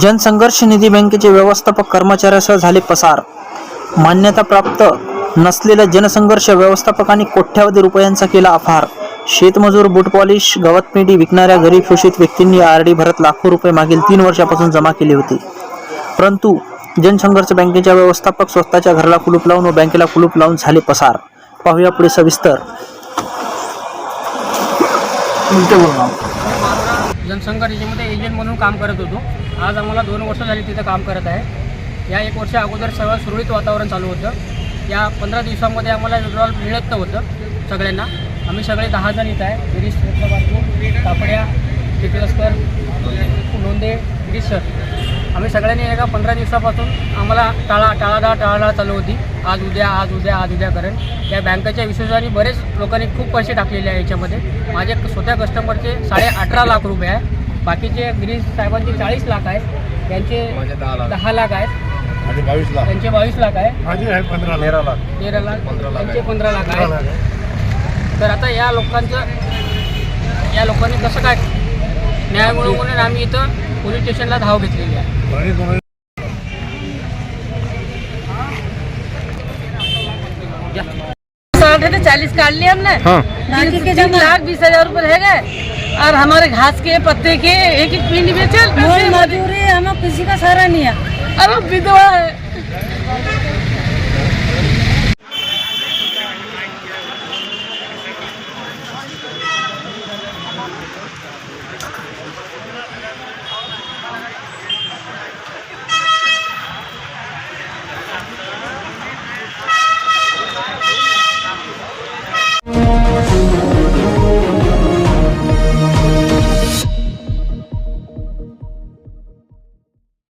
जनसंघर्ष निधी बँकेचे व्यवस्थापक कर्मचाऱ्यासह झाले पसार. मान्यताप्राप्त नसलेल्या जनसंघर्ष व्यवस्थापकांनी कोट्यावधी रुपयांचा केला अफार शेतमजूर बुटपॉलिश गवत पेंडी विकणाऱ्या गरीब शोषित व्यक्तींनी आरडी भरत लाखो रुपये मागील तीन वर्षापासून जमा केले होते. परंतु जनसंघर्ष बँकेच्या व्यवस्थापक स्वतःच्या घराला कुलूप लावून व बँकेला कुलूप लावून झाले पसार. पाहूया पुढे सविस्तर. जनसंघर्षामध्ये एजंट म्हणून काम करत होतो. आज आम्हाला दोन वर्ष झाली तिथं काम करत आहे. या एक वर्षा अगोदर सगळं सुरळीत वातावरण चालू होतं. या पंधरा दिवसामध्ये आम्हाला विड्रॉल मिळत नव्हतं सगळ्यांना. आम्ही सगळे दहा जण इथं आहे. गिरीश रत्नबाबू कापड्या चिखलस्कर नोंदे गिरीश सर. आम्ही सगळ्यांनी एका पंधरा दिवसापासून आम्हाला टाळा टाळाटाळ टाळाटाळ चालू होती. आज उद्या आज उद्या आज उद्या करेन. या बँकेच्या विश्वासाने बरेच लोकांनी खूप पैसे टाकलेले आहे याच्यामध्ये. माझे स्वतः कस्टमरचे साडे अठरा लाख रुपये आहे. बाकीचे गिरीश साहेबांचे चाळीस लाख आहे यांचे दहा लाख. आहेत. आणि बावीस लाख. त्यांचे बावीस लाख आहे. तेरा लाख. तेरा लाख. त्यांचे आहे. पंधरा लाख आहे. तर आता या लोकांचं या लोकांनी कसं काय न्याय मिळवून म्हणून आम्ही इथं पोलीस स्टेशनला धाव घेतलेली आहे. साठ चालीस काट लिए हमने हाँ। के तीन लाख बीस हज़ार रूपए रह गए. और हमारे घास के पत्ते के एक एक पिंड बेचल मजदूरी हमें किसी का सहारा नहीं है। अब विधवा है।